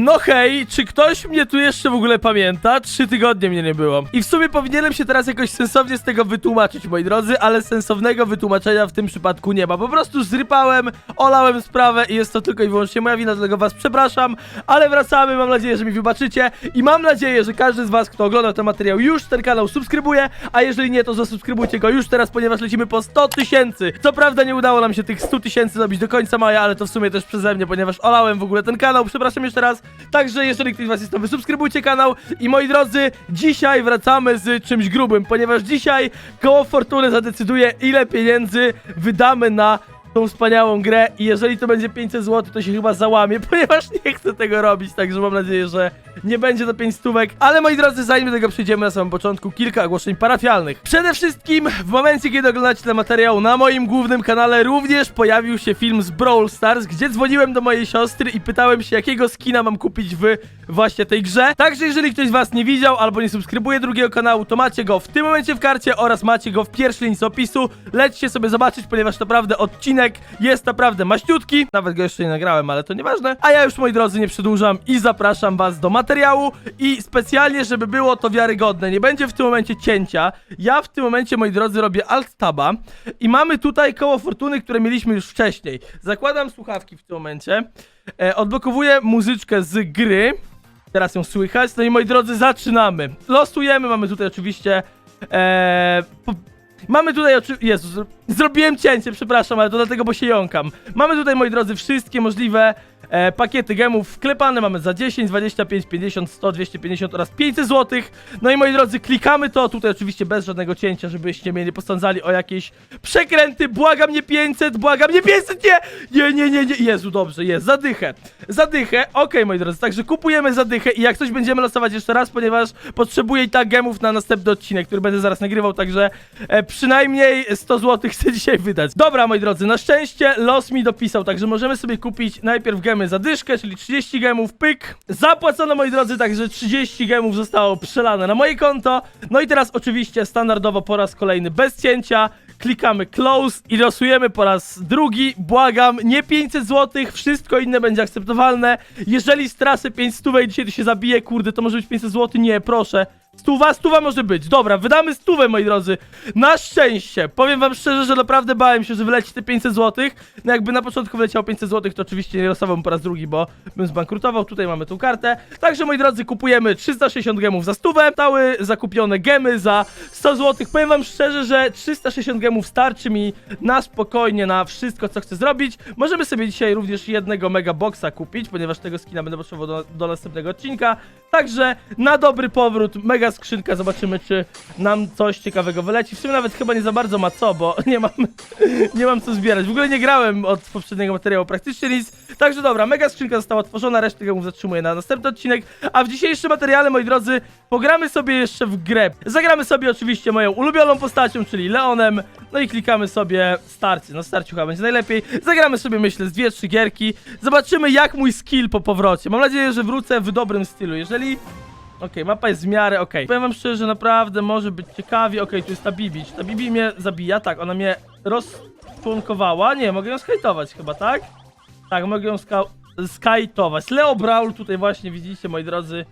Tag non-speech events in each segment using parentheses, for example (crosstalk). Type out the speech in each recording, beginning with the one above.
No hej, czy ktoś mnie tu jeszcze w ogóle pamięta? Trzy tygodnie mnie nie było. I w sumie powinienem się teraz jakoś sensownie z tego wytłumaczyć, moi drodzy, ale sensownego wytłumaczenia w tym przypadku nie ma. Po prostu zrypałem, olałem sprawę i jest to tylko i wyłącznie moja wina, dlatego was przepraszam, ale wracamy, mam nadzieję, że mi wybaczycie i mam nadzieję, że każdy z was, kto ogląda ten materiał już ten kanał subskrybuje, a jeżeli nie, to zasubskrybujcie go już teraz, ponieważ lecimy po 100 tysięcy. Co prawda nie udało nam się tych 100 tysięcy zrobić do końca maja, ale to w sumie też przeze mnie, ponieważ olałem w ogóle ten kanał, przepraszam jeszcze raz. Także jeżeli ktoś z was jest nowy, subskrybujcie kanał. I moi drodzy, dzisiaj wracamy z czymś grubym, ponieważ dzisiaj koło fortuny zadecyduje ile pieniędzy wydamy na tą wspaniałą grę. I jeżeli to będzie 500 zł, to się chyba załamie, (laughs) ponieważ nie chcę tego robić, także mam nadzieję, że nie będzie to 5 stówek. Ale moi drodzy, zanim do tego przejdziemy na samym początku, kilka ogłoszeń parafialnych. Przede wszystkim, w momencie, kiedy oglądacie ten materiał, na moim głównym kanale również pojawił się film z Brawl Stars, gdzie dzwoniłem do mojej siostry i pytałem się, jakiego skina mam kupić w właśnie tej grze. Także jeżeli ktoś z was nie widział albo nie subskrybuje drugiego kanału, to macie go w tym momencie w karcie oraz macie go w pierwszej linii opisu. Lećcie sobie zobaczyć, ponieważ naprawdę odcinek jest naprawdę maściutki. Nawet go jeszcze nie nagrałem, ale to nieważne. A ja już, moi drodzy, nie przedłużam i zapraszam was do materiału i specjalnie, żeby było to wiarygodne, nie będzie w tym momencie cięcia. Ja w tym momencie, moi drodzy, robię alt taba i mamy tutaj koło fortuny, które mieliśmy już wcześniej. Zakładam słuchawki w tym momencie. E, odblokowuję muzyczkę z gry. Teraz ją słychać. No i moi drodzy, zaczynamy. Losujemy, mamy tutaj oczywiście. E, po, mamy tutaj oczywiście. Zrobiłem cięcie, przepraszam, ale to dlatego, bo się jąkam. Mamy tutaj, moi drodzy, wszystkie możliwe e, pakiety gemów wklepane. Mamy za 10, 25, 50, 100, 250 oraz 500 zł. No i moi drodzy, klikamy to. Tutaj oczywiście bez żadnego cięcia, żebyście mnie nie posądzali o jakieś przekręty. Błagam nie 500, błagam nie 500, nie! Nie, nie, nie, nie. Jezu, dobrze, jest. Zadychę. Zadychę. Okej, moi drodzy, także kupujemy zadychę i jak coś będziemy losować jeszcze raz, ponieważ potrzebuję i tak gemów na następny odcinek, który będę zaraz nagrywał, także e, przynajmniej 100 zł chcę dzisiaj wydać. Dobra, moi drodzy, na szczęście los mi dopisał, także możemy sobie kupić najpierw gemy za dyszkę, czyli 30 gemów, pyk. Zapłacono, moi drodzy, także 30 gemów zostało przelane na moje konto. No i teraz oczywiście standardowo po raz kolejny bez cięcia. Klikamy close i losujemy po raz drugi. Błagam, nie 500 zł, wszystko inne będzie akceptowalne. Jeżeli stracę 5 stówek dzisiaj to się zabije, kurde, to może być 500 zł? Nie, proszę. Stuwa, stuwa może być. Dobra, wydamy stówę, moi drodzy. Na szczęście. Powiem wam szczerze, że naprawdę bałem się, że wyleci te 500 zł. No jakby na początku wyleciało 500 zł, to oczywiście nie losowałbym po raz drugi, bo bym zbankrutował. Tutaj mamy tą kartę. Także, moi drodzy, kupujemy 360 gemów za stówę. Stały zakupione gemy za 100 zł. Powiem wam szczerze, że 360 gemów starczy mi na spokojnie na wszystko, co chcę zrobić. Możemy sobie dzisiaj również jednego mega boxa kupić, ponieważ tego skina będę potrzebował do, do następnego odcinka. Także na dobry powrót, mega skrzynka, zobaczymy czy nam coś ciekawego wyleci. W sumie nawet chyba nie za bardzo ma co, bo (laughs) nie mam, nie mam co zbierać. W ogóle nie grałem od poprzedniego materiału praktycznie nic. Także dobra, mega skrzynka została otworzona, resztę gemów zatrzymuję na następny odcinek. A w dzisiejszym materiale, moi drodzy, pogramy sobie jeszcze w grę. Zagramy sobie oczywiście moją ulubioną postacią, czyli Leonem. No i klikamy sobie starcie. No starciu chyba będzie najlepiej. Zagramy sobie, myślę, z dwie, trzy gierki. Zobaczymy jak mój skill po powrocie. Mam nadzieję, że wrócę w dobrym stylu. Jeżeli Okej, mapa jest w miarę okej. Powiem wam szczerze, że naprawdę może być ciekawie. Okej, tu jest ta Bibi. Czy ta Bibi mnie zabija? Tak, ona mnie rozczłonkowała. Nie, mogę ją skajtować chyba, tak? Tak, mogę ją ska- skajtować. Leo Brawl tutaj właśnie widzicie, moi drodzy.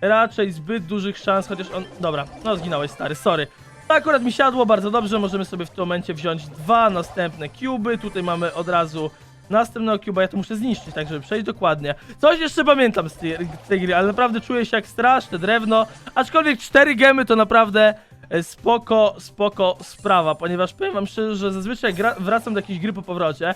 Raczej zbyt dużych szans, chociaż on... Dobra, no zginąłeś, stary, sorry. To akurat mi siadło bardzo dobrze, możemy sobie w tym momencie wziąć dwa następne cuby. Tutaj mamy od razu następnego cuba, ja to muszę zniszczyć, tak żeby przejść dokładnie. Coś jeszcze pamiętam z tej, z tej gry, ale naprawdę czuję się jak straszne drewno. Aczkolwiek cztery gemy to naprawdę e, spoko, spoko sprawa, ponieważ powiem wam szczerze, że zazwyczaj wracam do jakiejś gry po powrocie.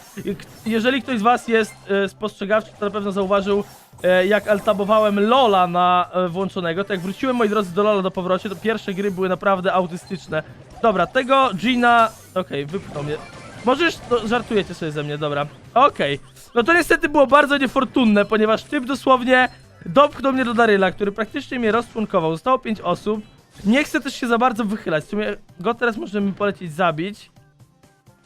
Jeżeli ktoś z was jest e, spostrzegawczy, to na pewno zauważył, e, jak altabowałem Lola na włączonego, to jak wróciłem, moi drodzy, do Lola do powrocie, to pierwsze gry były naprawdę autystyczne. Dobra, tego Gina... Okej, wypchnął mnie. Możesz... No, żartujecie sobie ze mnie, dobra. Okej. No to niestety było bardzo niefortunne, ponieważ typ dosłownie dopchnął mnie do Daryla, który praktycznie mnie rozczłonkował. Zostało 5 osób. Nie chcę też się za bardzo wychylać. W sumie go teraz możemy polecieć zabić.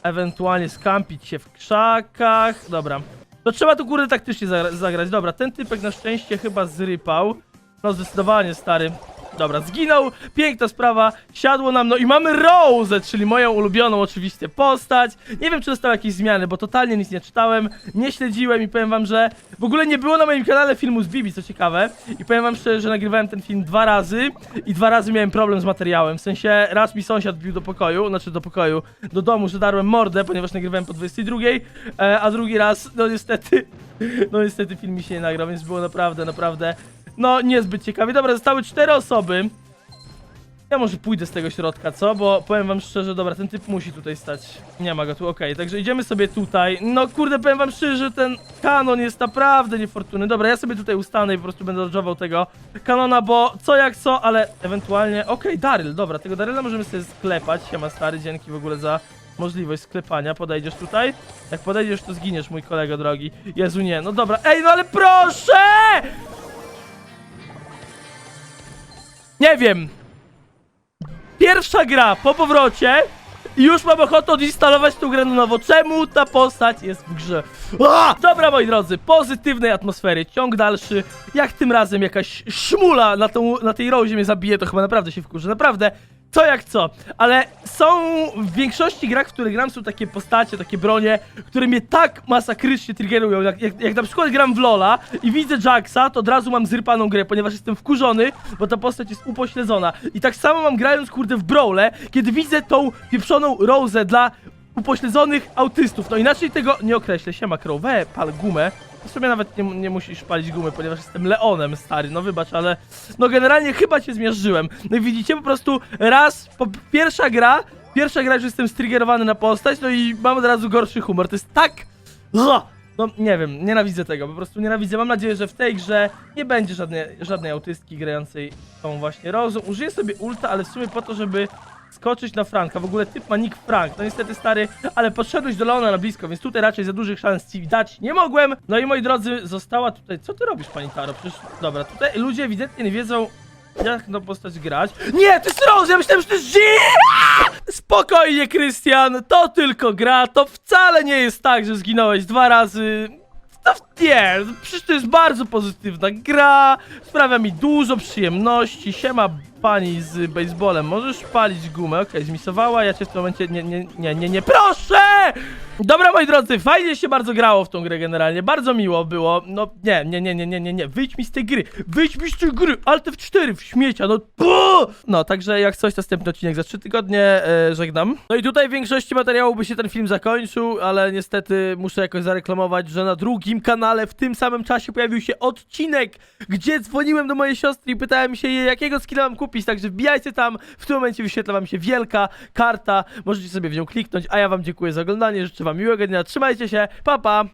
Ewentualnie skampić się w krzakach. Dobra. To trzeba tu kurde taktycznie zagra zagrać. Dobra, ten typek na szczęście chyba zrypał. No zdecydowanie, stary. Dobra, zginął, piękna sprawa, siadło nam, no i mamy Rose, czyli moją ulubioną oczywiście postać. Nie wiem, czy dostał jakieś zmiany, bo totalnie nic nie czytałem, nie śledziłem i powiem wam, że w ogóle nie było na moim kanale filmu z Bibi, co ciekawe. I powiem wam szczerze, że nagrywałem ten film dwa razy i dwa razy miałem problem z materiałem. W sensie, raz mi sąsiad bił do pokoju, znaczy do pokoju, do domu, że darłem mordę, ponieważ nagrywałem po 22, e, a drugi raz, no niestety, (laughs) no niestety film mi się nie nagrał, więc było naprawdę, naprawdę, no niezbyt ciekawie. Dobra, zostały cztery osoby. Ja może pójdę z tego środka, co? Bo powiem wam szczerze, dobra, ten typ musi tutaj stać. Nie ma go tu, okej, także idziemy sobie tutaj. No kurde, powiem wam szczerze, że ten kanon jest naprawdę niefortunny. Dobra, ja sobie tutaj ustanę i po prostu będę dodżował tego kanona, bo co jak co, ale ewentualnie... Okej, Daryl, dobra, tego Daryla możemy sobie sklepać. Siema stary, dzięki w ogóle za możliwość sklepania. Podejdziesz tutaj? Jak podejdziesz, to zginiesz, mój kolego drogi. Jezu, nie, no dobra. Ej, no ale proszę! Nie wiem. Pierwsza gra po powrocie i już mam ochotę odinstalować tą grę na nowo. Czemu ta postać jest w grze? A! Dobra, moi drodzy, pozytywnej atmosfery, ciąg dalszy. Jak tym razem jakaś szmula na, tą, na tej rozie mnie zabije, to chyba naprawdę się wkurzy. Naprawdę, co jak co. Ale są w większości grach, w których gram, są takie postacie, takie bronie, które mnie tak masakrycznie triggerują. Jak, jak, jak na przykład gram w Lola i widzę Jacksa, to od razu mam zrypaną grę, ponieważ jestem wkurzony, bo ta postać jest upośledzona. I tak samo mam grając, kurde, w Brawle, kiedy widzę tą pieprzoną Rosę dla upośledzonych autystów. No inaczej tego nie określę. Siema, Crow, we, pal gumę. W sumie nawet nie, nie musisz palić gumy, ponieważ jestem Leonem, stary, no wybacz, ale no generalnie chyba cię zmiażdżyłem. No i widzicie, po prostu raz, po, pierwsza gra, pierwsza gra, że jestem striggerowany na postać, no i mam od razu gorszy humor. To jest tak... No nie wiem, nienawidzę tego, po prostu nienawidzę. Mam nadzieję, że w tej grze nie będzie żadnej, żadnej autystki grającej tą właśnie rozum. Użyję sobie ulta, ale w sumie po to, żeby skoczyć na Franka. W ogóle typ ma nick Frank. No niestety stary, ale podszedłeś do Leona na blisko, więc tutaj raczej za dużych szans ci dać nie mogłem. No i moi drodzy, została tutaj... Co ty robisz, pani Taro? Przecież, dobra, tutaj ludzie ewidentnie nie wiedzą, jak na postać grać. Nie, to jest Rose! Ja myślałem, że to jest! Spokojnie, Krystian, to tylko gra, to wcale nie jest tak, że zginąłeś dwa razy. To nie, przecież to jest bardzo pozytywna gra, sprawia mi dużo przyjemności. Siema pani z baseballem, możesz palić gumę, okej, zmisowała, ja cię w tym momencie, nie, nie, nie, nie, nie, proszę! Dobra, moi drodzy, fajnie się bardzo grało w tą grę generalnie, bardzo miło było, no nie, nie, nie, nie, nie, nie, nie, wyjdź mi z tej gry, wyjdź mi z tej gry, Alt F4 w śmiecia, no! No, także jak coś, następny odcinek za 3 tygodnie, e, żegnam. No i tutaj w większości materiału by się ten film zakończył, ale niestety muszę jakoś zareklamować, że na drugim kanale w tym samym czasie pojawił się odcinek, gdzie dzwoniłem do mojej siostry i pytałem się jej, jakiego skilla mam kupić, także wbijajcie tam, w tym momencie wyświetla wam się wielka karta, możecie sobie w nią kliknąć, a ja wam dziękuję za oglądanie, życzę wam miłego dnia, trzymajcie się, pa pa!